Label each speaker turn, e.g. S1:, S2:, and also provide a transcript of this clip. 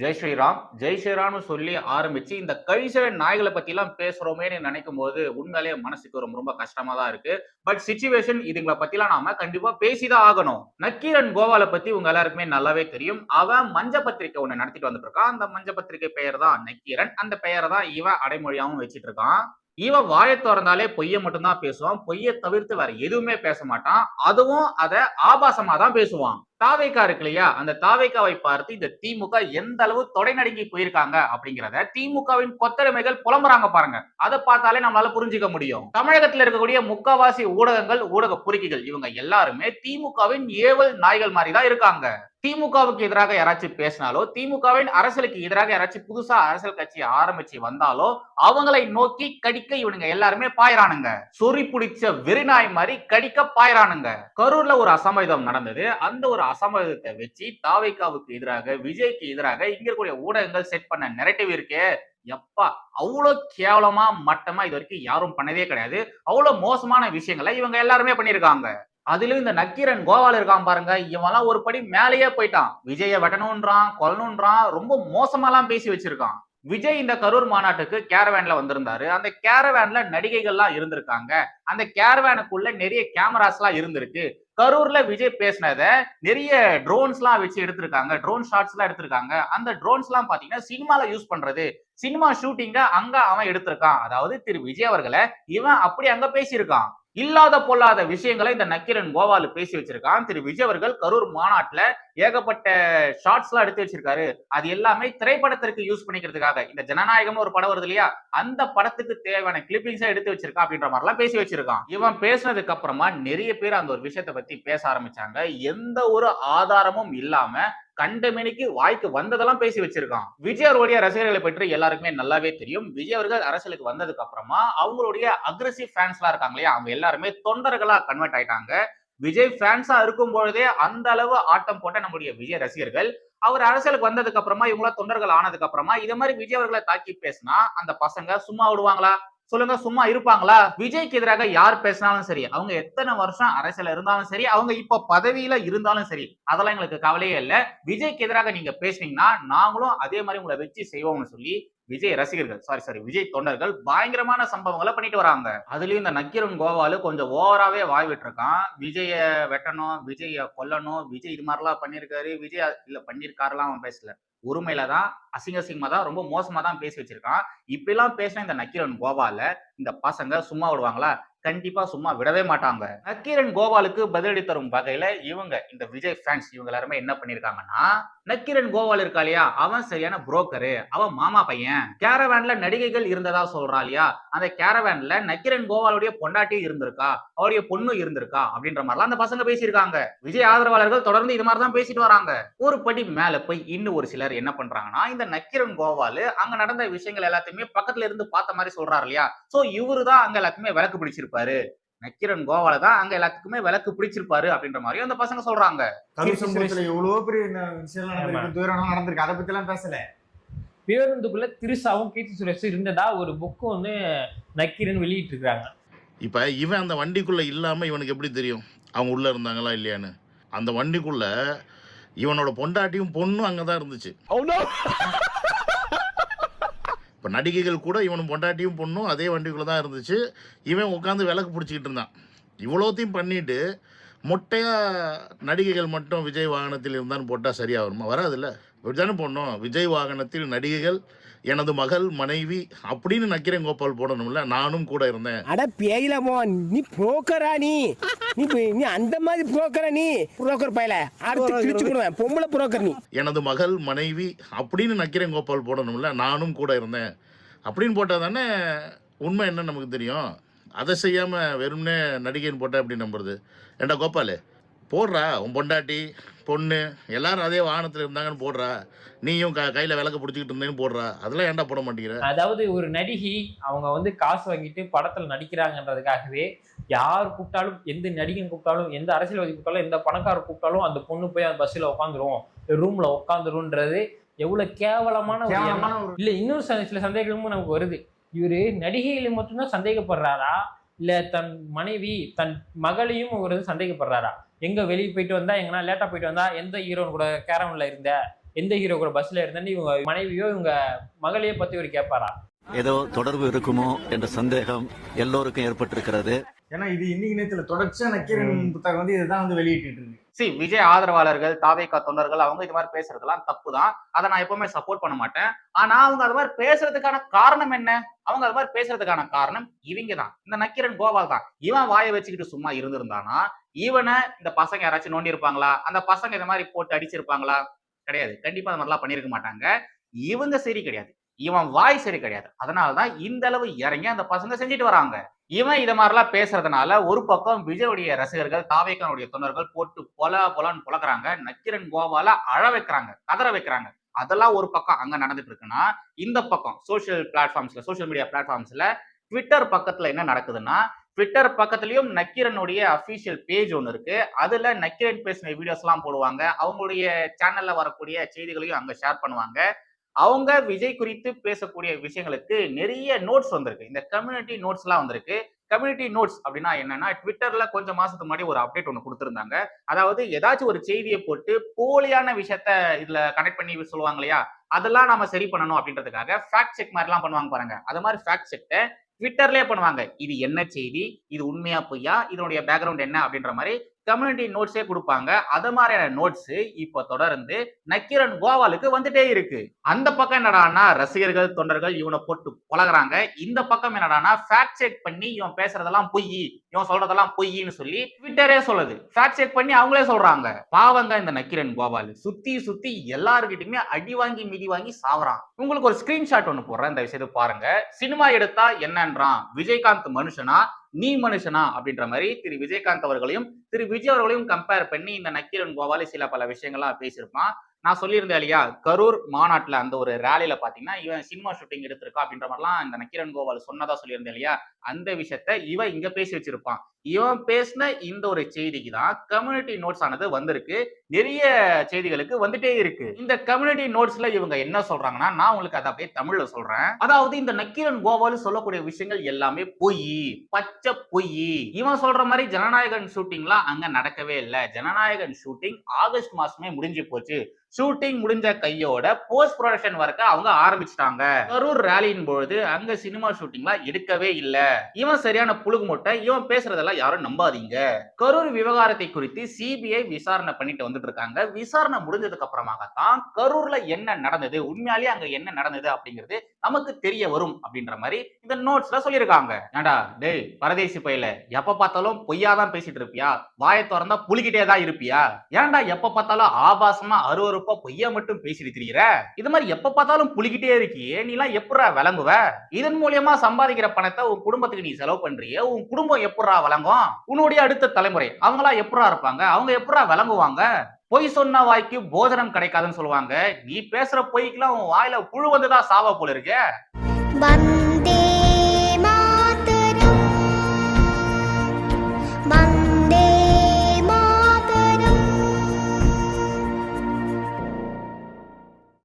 S1: ஜெய் ஸ்ரீராம். ஜெய் ஸ்ரீராம்னு சொல்லி ஆரம்பிச்சு இந்த கழிசல நாய்களை பத்தி எல்லாம் பேசுறோமேன்னு நினைக்கும் போது உண்மையிலேயே மனசுக்கு ரொம்ப ரொம்ப கஷ்டமா தான் இருக்கு. பட் சுச்சுவேஷன் இதுங்களை பத்திலாம் நாம கண்டிப்பா பேசிதான் ஆகணும். நக்கீரன் கோவால பத்தி உங்க எல்லாருக்குமே நல்லாவே தெரியும். அவன் மஞ்ச பத்திரிக்கை ஒண்ணு நடத்திட்டு வந்துட்டு இருக்கான் அந்த மஞ்ச பத்திரிக்கை பெயர் தான் நக்கீரன். அந்த பெயரை தான் இவன் அடைமொழியாவும் வச்சிட்டு இருக்கான் இவன் வாயை திறந்தாலே பொய்ய மட்டும்தான் பேசுவான். பொய்யை தவிர்த்து வேற எதுவுமே பேச மாட்டான். அதுவும் அதை ஆபாசமா தான் பேசுவான். தாவேக்கா இருக்கு இல்லையா? அந்த தாவேக்காவை பார்த்து இந்த திமுக எந்த அளவு தொடை நடுங்கி போயிருக்காங்க அப்படிங்கிறத திமுகவின் கொத்தடிமைகள் புலம்புறாங்க பாருங்க. அதை பார்த்தாலே நம்மளால புரிஞ்சுக்க முடியும். தமிழகத்தில் இருக்கக்கூடிய முக்காவாசி ஊடகங்கள் ஊடக பொறுக்கிகள் இவங்க எல்லாருமே திமுகவின் ஏவல் நாய்கள் மாதிரி தான் இருக்காங்க. திமுகவுக்கு எதிராக யாராச்சும் பேசினாலோ திமுகவின் அரசியலுக்கு எதிராக யாராச்சும் புதுசா அரசியல் கட்சி ஆரம்பிச்சு வந்தாலோ அவங்களை நோக்கி கடிக்க இவனுங்க எல்லாருமே பாயறானுங்க. சொறி பிடிச்ச வெறிநாய் மாதிரி கடிக்க பாயறானுங்க. கரூர்ல ஒரு அசம்பாவிதம் நடந்தது. அந்த ஒரு அசம்பதத்தை வச்சு தாவைக்காவுக்கு எதிராக விஜய்க்கு எதிராக இங்க இருக்கக்கூடிய ஊடகங்கள் செட் பண்ண நெரட்டிவ் இருக்கே. எப்பா அவ்வளோ கேவலமா மட்டமா இது வரைக்கும் யாரும் பண்ணதே கிடையாது. அவ்வளோ மோசமான விஷயங்களை இவங்க எல்லாருமே பண்ணியிருக்காங்க. அதுலயும் இந்த நக்கீரன் கோவால இருக்கான் பாருங்க. இவன்லாம் ஒரு படி மேலேயே போயிட்டான். விஜய வெட்டணுன்றான் கொல்லணுன்றான் ரொம்ப மோசமாலாம் பேசி வச்சிருக்கான். விஜய் இந்த கரூர் மாநாட்டுக்கு கேரவேன்ல வந்திருந்தாரு. அந்த கேரவேன்ல நடிகைகள்லாம் இருந்திருக்காங்க. அந்த கேரவேனுக்குள்ள நிறைய கேமராஸ் எல்லாம் இருந்திருக்கு. கரூர்ல விஜய் பேசினத நிறைய ட்ரோன்ஸ் எல்லாம் வச்சு எடுத்திருக்காங்க. ட்ரோன் ஷாட்ஸ் எல்லாம் எடுத்திருக்காங்க. அந்த ட்ரோன்ஸ் எல்லாம் பாத்தீங்கன்னா சினிமால யூஸ் பண்றது. சினிமா ஷூட்டிங்க அங்க அவன் எடுத்திருக்கான். அதாவது திரு விஜய் அவர்களை இவன் அப்படி அங்க பேசியிருக்கான். இல்லாத பொல்லாத விஷயங்களை இந்த நக்கீரன் கோவாலு பேசி வச்சிருக்கான். திரு விஜய் அவர்கள் கரூர் மாநாட்டுல ஏகப்பட்ட ஷார்ட்ஸ் எல்லாம் எடுத்து வச்சிருக்காரு. அது எல்லாமே திரைப்படத்திற்கு யூஸ் பண்ணிக்கிறதுக்காக. இந்த ஜனநாயகம்னு ஒரு படம் வருது இல்லையா? அந்த படத்துக்கு தேவையான கிளிப்பிங்ஸா எடுத்து வச்சிருக்கான் அப்படின்ற மாதிரி எல்லாம் பேசி வச்சிருக்கான். இவன் பேசினதுக்கு அப்புறமா நிறைய பேர் அந்த ஒரு விஷயத்தை பத்தி பேச ஆரம்பிச்சாங்க. எந்த ஒரு ஆதாரமும் இல்லாம கண்டமேனிக்கு வாய்க்கு வந்ததெல்லாம் பேசி வச்சிருக்கான். விஜய் அவருடைய ரசிகர்களை பற்றி எல்லாருக்குமே நல்லாவே தெரியும். விஜய் அவர்கள் அரசியலுக்கு வந்ததுக்கு அப்புறமா அவங்களுடைய அக்ரெசிவ் ஃபேன்ஸ்லாம் இருக்காங்க இல்லையா? அவங்க எல்லாருமே தொண்டர்களா கன்வெர்ட் ஆயிட்டாங்க. விஜய் ஃபேன்ஸா இருக்கும் பொழுதே அந்த அளவு ஆட்டம் போட்ட நம்முடைய விஜய் ரசிகர்கள் அவர் அரசியலுக்கு வந்ததுக்கு அப்புறமா இவங்களா தொண்டர்கள் ஆனதுக்கு அப்புறமா இதே மாதிரி விஜய் அவர்களை தாக்கி பேசினா அந்த பசங்க சும்மா விடுவாங்களா? சொல்லுங்க சும்மா இருப்பாங்களா? விஜய்க்கு எதிராக யார் பேசினாலும் சரி அவங்க எத்தனை வருஷம் அரசியல இருந்தாலும் சரி அவங்க இப்ப பதவியில இருந்தாலும் சரி அதெல்லாம் எங்களுக்கு கவலையே இல்லை. விஜய்க்கு எதிராக நீங்க பேசுனீங்கன்னா நாங்களும் அதே மாதிரி உங்களை வச்சு செய்வோம்னு சொல்லி விஜய் ரசிகர்கள் சாரி சாரி விஜய் தொண்டர்கள் பயங்கரமான சம்பவங்களை பண்ணிட்டு வராங்க. அதுலயும் இந்த நக்கீரன் கோவாலு கொஞ்சம் ஓவராவே வாய் விட்டுருக்கான் விஜய வெட்டணும் விஜய கொல்லணும் விஜய் இது மாதிரிலாம் பண்ணியிருக்காரு. விஜய் இல்ல பண்ணியிருக்காருலாம் அவன் பேசல. உரிமையில தான் அசிங்க அசிங்கமா தான் ரொம்ப மோசமா தான் பேசி வச்சிருக்கான். இப்படி எல்லாம் பேசின இந்த நக்கீரன் கோவால இந்த பசங்க சும்மா விடுவாங்களா? கண்டிப்பா சும்மா விடவே மாட்டாங்க. நக்கீரன் கோபாலுக்கு பதிலடி தரும் வகையில இவங்க இந்த விஜய் ஃபேன்ஸ் இவங்க எல்லாருமே என்ன பண்ணிருக்காங்கன்னா நக்கிரன் கோவால் இருக்கா இல்லையா? அவன் சரியான புரோக்கரு அவன் மாமா பையன். கேரவேன்ல நடிகைகள் இருந்ததா சொல்றா இல்லையா? அந்த கேரவேன்ல நக்கிரன் கோவாலுடைய பொண்டாட்டி இருந்திருக்கா? அவருடைய பொண்ணு இருந்திருக்கா? அப்படின்ற மாதிரிலாம் அந்த பசங்க பேசியிருக்காங்க. விஜய் ஆதரவாளர்கள் தொடர்ந்து இது மாதிரி தான் பேசிட்டு வராங்க. ஒரு படி மேல போய் இன்னும் ஒரு சிலர் என்ன பண்றாங்கன்னா இந்த நக்கிரன் கோவாலு அங்க நடந்த விஷயங்கள் எல்லாத்தையுமே பக்கத்துல இருந்து பார்த்த மாதிரி சொல்றாரு இல்லையா? சோ இவரு தான் அங்க எல்லாத்தையுமே விளக்கு பிடிச்சிருப்பாரு. நக்கீரன் கோவால தான் அங்க எல்லாத்துக்குமே விளக்கு பிடிச்சிருப்பாரு அப்படின்ற மாதிரி அந்த பசங்க சொல்றாங்க.
S2: தமிழ் சமூகத்துல எவ்வளவு பெரிய விஷயம்லாம் நடந்திருக்கு? அதை பத்தி எல்லாம் பேசல.
S3: பேருந்துக்குள்ள திருசாவும் கீர்த்தி சுரேஷும் இருந்ததா ஒரு புக்கு வந்து நக்கீரன் வெளியிட்டு இருக்காங்க
S4: இப்போ இவன் அந்த வண்டிக்குள்ளே இல்லாமல் இவனுக்கு எப்படி தெரியும்? அவங்க உள்ளே இருந்தாங்களா இல்லையான்னு? அந்த வண்டிக்குள்ளே இவனோட பொண்டாட்டியும் பொண்ணும் அங்கே தான் இருந்துச்சு இப்போ நடிகைகள் கூட இவனும் பொண்டாட்டியும் பொண்ணும் அதே வண்டிக்குள்ளே தான் இருந்துச்சு. இவன் உட்காந்து விளக்கு பிடிச்சிக்கிட்டு இருந்தான். இவ்வளோத்தையும் பண்ணிட்டு மொட்டையாக நடிகைகள் மட்டும் விஜய் வாகனத்தில் இருந்தான்னு போட்டால் சரியாக வருமா வராதுல்ல? இப்படி தானே போடணும்? விஜய் வாகனத்தில் நடிகைகள் எனது மகள் மனைவி அப்படின்னு நக்கீரன் கோபால் போடணும்ல. நானும் கூட இருந்தேன்.
S5: அட பேயிலமோ நீ புரோக்கரா நீ? நீ அந்த மாதிரி புரோக்கரா நீ? புரோக்கர் பயல. அடுத்து கிழிச்சு விடுவேன் பொம்பளை புரோக்கர் நீ.
S4: எனது மகள் மனைவி அப்படின்னு நக்கீரன் கோபால் போடணும்ல. நானும் கூட இருந்தேன். அப்படின்னு போட்டால் தானே உண்மை என்ன நமக்கு தெரியும்? அதை செய்யாமல் வெறும்னே நடிகைன்னு போட்டா எப்படி நம்புறது? ஏண்டா கோபால் போடுறா உன் பொண்டாட்டி. பொண்ணு எல்லாரும் அதே வாகனத்தில் இருந்தாங்கன்னு போடுறா. நீயும் க கையில் விளக்க பிடிச்சிக்கிட்டு இருந்தேன்னு போடுறா. அதெல்லாம் ஏன்டா போட மாட்டேங்கிற?
S3: அதாவது ஒரு நடிகை அவங்க வந்து காசு வாங்கிட்டு படத்துல நடிக்கிறாங்கன்றதுக்காகவே யார் கூப்பிட்டாலும் எந்த நடிகன் கூப்பிட்டாலும் எந்த அரசியல்வாதி கூப்பிட்டாலும் எந்த பணக்காரர் கூப்பிட்டாலும் அந்த பொண்ணு போய் அந்த பஸ்ஸில் உட்காந்துரும் ரூம்ல உட்காந்துரும்ன்றது எவ்வளவு கேவலமான ஒரு
S2: ஒரு
S3: இல்ல இன்னொரு ச- சில சந்தேகமும் நமக்கு வருது. இவரு நடிகைகளை மட்டும்தான் சந்தேகப்படுறாரா? இல்ல தன் மனைவி தன் மகளையும் அவர் வந்து சந்தேகப்படுறாரா? எங்க வெளியே போயிட்டு வந்தா எங்கன்னா லேட்டா போயிட்டு வந்தா எந்த ஹீரோன் கூட கேரவன்ல இருந்த எந்த ஹீரோ கூட பஸ்ல இருந்தேன்னு இவங்க மனைவியோ இவங்க மகளையோ பத்தி ஒரு கேட்பாரா
S6: ஏதோ தொடர்பு இருக்குமோ என்ற சந்தேகம் எல்லோருக்கும் ஏற்பட்டிருக்கிறது.
S2: ஏன்னா இது இன்னைக்கு நேரத்துல தொடர்ச்சியா நக்கீரன் புத்தகம் வந்து இதுதான் வந்து வெளியிட்டு இருக்கு.
S1: சி விஜய் ஆதரவாளர்கள் தாவேக்கா தொண்டர்கள் அவங்க இது மாதிரி பேசுறதெல்லாம் தப்பு தான் அதை நான் எப்பவுமே சப்போர்ட் பண்ண மாட்டேன். ஆனா அவங்க அது மாதிரி பேசுறதுக்கான காரணம் என்ன? அவங்க அது மாதிரி பேசுறதுக்கான காரணம் இவங்க தான் இந்த நக்கீரன் கோபால் தான். இவன் வாயை வச்சுக்கிட்டு சும்மா இருந்திருந்தானா? இவனை இந்த பசங்க யாராச்சும் நோண்டி இருப்பாங்களா அந்த பசங்க இந்த மாதிரி போட்டு அடிச்சிருப்பாங்களா? கிடையாது. கண்டிப்பா அந்த மாதிரிலாம் பண்ணியிருக்க மாட்டாங்க. இவங்க சரி கிடையாது. இவன் வாய் சரி கிடையாது. அதனாலதான் இந்த அளவு இறங்கி அந்த பசங்க செஞ்சுட்டு வராங்க. இவன் இதை மாதிரிலாம் பேசுறதுனால ஒரு பக்கம் விஜயுடைய ரசிகர்கள் காவேக்கனுடைய தொண்டர்கள் போட்டு பொல பொலன்னு புலக்கிறாங்க. நக்கிரன் கோவால அழ வைக்கிறாங்க கதற வைக்கிறாங்க. அதெல்லாம் ஒரு பக்கம் அங்க நடந்துட்டு இருக்குன்னா இந்த பக்கம் சோஷியல் பிளாட்ஃபார்ம்ஸ்ல சோஷியல் மீடியா பிளாட்ஃபார்ம்ஸ்ல ட்விட்டர் பக்கத்துல என்ன நடக்குதுன்னா ட்விட்டர் பக்கத்துலயும் நக்கீரனுடைய அஃபீஷியல் பேஜ் ஒன்று இருக்கு. அதுல நக்கீரன் பேசின வீடியோஸ் எல்லாம் போடுவாங்க. அவங்களுடைய சேனல்ல வரக்கூடிய செய்திகளையும் அங்க ஷேர் பண்ணுவாங்க. அவங்க விஜய் குறித்து பேசக்கூடிய விஷயங்களுக்கு நிறைய நோட்ஸ் வந்திருக்கு. இந்த கம்யூனிட்டி நோட்ஸ்லாம் வந்திருக்கு. கம்யூனிட்டி நோட்ஸ் அப்படின்னா என்னன்னா ட்விட்டர்ல கொஞ்சம் மாசத்துக்கு முன்னாடி ஒரு அப்டேட் ஒன்று கொடுத்துருந்தாங்க. அதாவது ஏதாச்சும் ஒரு செய்தியை போட்டு போலியான விஷயத்த இதுல கனெக்ட் பண்ணி சொல்லுவாங்க இல்லையா? அதெல்லாம் நம்ம சரி பண்ணணும் அப்படின்றதுக்காக ஃபேக்ட் செக் மாதிரிலாம் பண்ணுவாங்க பாருங்க. அது மாதிரி ஃபேக்ட் செக்கை ட்விட்டர்லயே பண்ணுவாங்க. இது என்ன செய்தி? இது உண்மையா பொய்யா? இதனுடைய பேக்ரவுண்ட் என்ன? அப்படின்ற மாதிரி கம்யூனிட்டி நோட்ஸே கொடுப்பாங்க. அது மாதிரியான நோட்ஸ் இப்போ தொடர்ந்து நக்கீரன் கோவாலுக்கு வந்துட்டே இருக்கு. அந்த பக்கம் என்னடான்னா ரசிகர்கள் தொண்டர்கள் இவனை போட்டு பழகுறாங்க. இந்த பக்கம் என்னடான்னா ஃபேக்ட் செக் பண்ணி இவன் பேசுறதெல்லாம் பொய். இவன் சொல்றதெல்லாம் பொய்ன்னு சொல்லி ட்விட்டரே சொல்லுது. ஃபேக்ட் செக் பண்ணி அவங்களே சொல்றாங்க. பாவங்க இந்த நக்கீரன் கோபால் சுத்தி சுத்தி எல்லாருக்கிட்டுமே அடி வாங்கி மிதி வாங்கி சாவறான். உங்களுக்கு ஒரு ஸ்கிரீன்ஷாட் ஒன்று போடுறேன். இந்த விஷயத்தை பாருங்க. சினிமா எடுத்தா என்னன்றான். விஜயகாந்த் மனுஷனா? நீ மனுஷனா அப்படின்ற மாதிரி திரு விஜயகாந்த் அவர்களையும் திரு விஜய் அவர்களையும் கம்பேர் பண்ணி இந்த நக்கீரன் கோபாலி சில பல விஷயங்கள்லாம் பேசியிருப்பான். நான் சொல்லியிருந்தேன் இல்லையா கரூர் மாநாட்டுல அந்த ஒரு ரேலியில பார்த்தீங்கன்னா இவன் சினிமா ஷூட்டிங் எடுத்திருக்கா அப்படின்ற மாதிரிலாம் இந்த நக்கீரன் கோபால் சொன்னதா சொல்லியிருந்தேன் இல்லையா அந்த விஷயத்த இவன் இங்க பேசி வச்சிருப்பான். இவன் பேசின இந்த ஒரு செய்திக்கு தான் கம்யூனிட்டி நோட்ஸ் ஆனது வந்திருக்கு. நிறைய செய்திகளுக்கு வந்துட்டே இருக்கு. இந்த கம்யூனிட்டி நோட்ஸ்ல இவங்க என்ன சொல்றாங்கன்னா நான் உங்களுக்கு அதை அப்படியே தமிழ்ல சொல்றேன். அதாவது இந்த நக்கீரன் கோபால் சொல்லக்கூடிய விஷயங்கள் எல்லாமே பொய் பச்சை பொய். இவன் சொல்ற மாதிரி ஜனநாயகன் ஷூட்டிங்லாம் அங்க நடக்கவே இல்லை. ஜனநாயகன் ஷூட்டிங் ஆகஸ்ட் மாசமே முடிஞ்சு போச்சு. ஷூட்டிங் முடிஞ்ச கையோட போஸ்ட் ப்ரொடக்ஷன் ஒர்க்கை அவங்க ஆரம்பிச்சிட்டாங்க. கரூர் ரேலியின் பொழுது அங்க சினிமா ஷூட்டிங்லாம் எடுக்கவே இல்ல. இவன் சரியான புழுகு மூட்டை இவன் பேசுறதெல்லாம் யாரும் நம்பாதீங்க. கரூர் விவகாரத்தை குறித்து சிபிஐ விசாரணை பண்ணிட்டு வந்துட்டு இருக்காங்க. விசாரணை முடிஞ்சதுக்கு அப்புறமாகத்தான் கரூர்ல என்ன நடந்தது உண்மையாலேயே அங்க என்ன நடந்தது அப்படிங்கிறது நமக்கு தெரிய வரும் அப்படின்ற மாதிரி இந்த நோட்ஸ்ல சொல்லியிருக்காங்க. ஏண்டா டேய் பரதேசி பையில எப்ப பார்த்தாலும் பொய்யாதான் பேசிட்டு இருப்பியா? வாயை திறந்தா புளிக்கிட்டே தான் இருப்பியா? ஏன்டா எப்ப பார்த்தாலும் ஆபாசமா அருவருப்பா பொய்யா மட்டும் பேசிட்டு திரிகிற இது மாதிரி எப்ப பார்த்தாலும் புளிக்கிட்டே இருக்கியே நீ எல்லாம் எப்படா விளங்குவ? இதன் மூலியமா சம்பாதிக்கிற பணத்தை உன் குடும்பத்துக்கு நீ செலவு பண்றியே உன் குடும்பம் எப்படா விளங்கும்? உன்னுடைய அடுத்த தலைமுறை அவங்களா எப்படா இருப்பாங்க? அவங்க எப்படா விளங்குவாங்க? பொய் சொன்ன வாய்க்கு போஜனம் கிடைக்காதுன்னு சொல்லுவாங்க. நீ பேசுற பொய்க்கெல்லாம் உன் வாயில புழு வந்துதான் சாவா போல இருக்க.